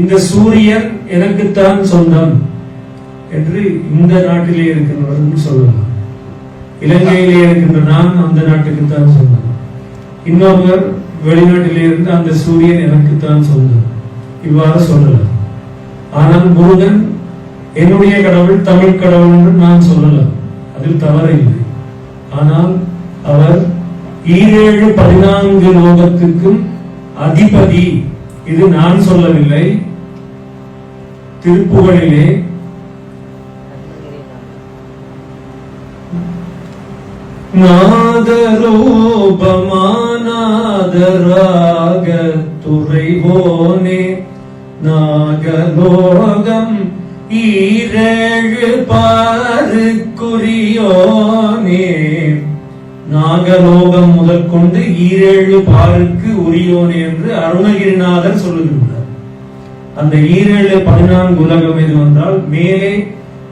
இந்த சூரியன் எனக்குத்தான் சொந்தம் என்று இந்த நாட்டிலே இருக்கின்றவர்கள் சொல்லலாம். இலங்கையிலே இருக்கின்ற நான் அந்த நாட்டுக்குத்தான் சொந்தம். இன்னொருவர் வெளிநாட்டிலே இருந்து அந்த சூரியன் எனக்குத்தான் சொந்தம். இவ்வாறு சொல்லலாம். ஆனால் முருகன் என்னுடைய கடவுள் தமிழ் கடவுள் என்று நான் சொல்லலாம். அதில் தவறு இல்லை ஆனால் அவர் ஈரேழு பதினான்கு லோகத்துக்கும் அதிபதி இது நான் சொல்லவில்லை. திருப்புகழிலே நாதரூபமானாதராக துறைவோனே நாகலோகம் ஈரேழு பாருக்குரியோனே. நாகலோகம் முதல் கொண்டு ஈரேழு பாருக்கு உரியோன் என்று அருணகிரிநாதர் சொல்லுகின்றார். அந்த ஈரேழு பதினான்கு உலகம் எது என்றால் மேலே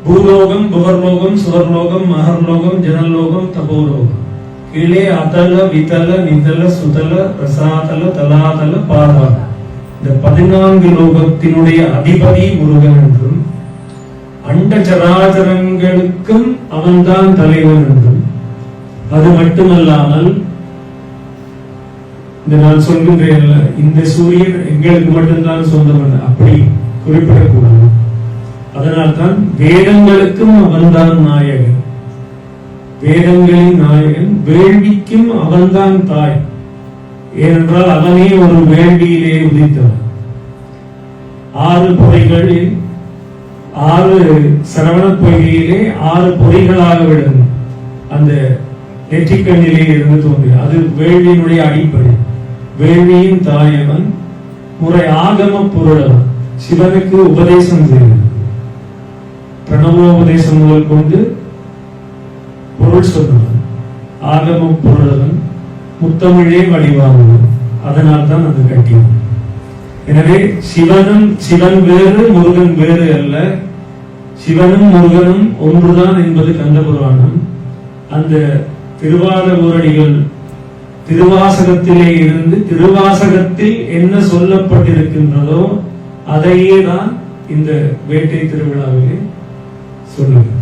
பூலோகம் புகர்லோகம் சுவர்லோகம் மகர்லோகம் ஜனலோகம் தபோலோகம். கீழே அதல விதல நிதல சுதல ரசாதல தலாதல பாதாள. இந்த பதினான்கு லோகத்தினுடைய அதிபதி முருகன் என்றும் அண்ட சராச்சரங்களுக்கும் அவன்தான் தலைவன் என்றும் அது மட்டுமல்லாமல் இந்த நான் சொல்கின்றேன் இந்த சூரியன் எங்களுக்கு மட்டும்தான் சொந்தம் அப்படி குறிப்பிடக்கூடாது. அதனால்தான் வேதங்களுக்கும் அவன்தான் நாயகன். வேதங்களின் நாயகன் வேள்விக்கும் அவன்தான் தாய். ஏனென்றால் அவனே ஒரு வேள்வியிலே உதித்தவன். ஆறு பொறைகளில் ஆறு சரவண பொய்கையிலே ஆறு பொறிகளாக விடும் அந்த நெற்றிக்கண்ணிலே இருந்து தோன்றிய அது வேள்வியினுடைய அடிப்படை. வேள்வியின் தாயவன் முறை ஆகம பொருளவன் சிவனுக்கு உபதேசம் செய்வது பிரணவோபதேசம் முதல் கொண்டு பொருள் சொன்னவன் ஆகம பொருளவன் முத்தமிழே வடிவானவன் அதனால் தான் அது கட்டியவன் எனவே சிவனும் சிவன் வேறு முருகன் வேறு அல்ல. சிவனும் முருகனும் ஒன்றுதான் என்பது கந்தபுராணம் அந்த திருவாத ஊரடிகள் திருவாசகத்திலே இருந்து திருவாசகத்தில் என்ன சொல்லப்பட்டிருக்கின்றதோ அதையே தான் இந்த வேட்டை திருவிழாவிலே சொல்லுங்கள்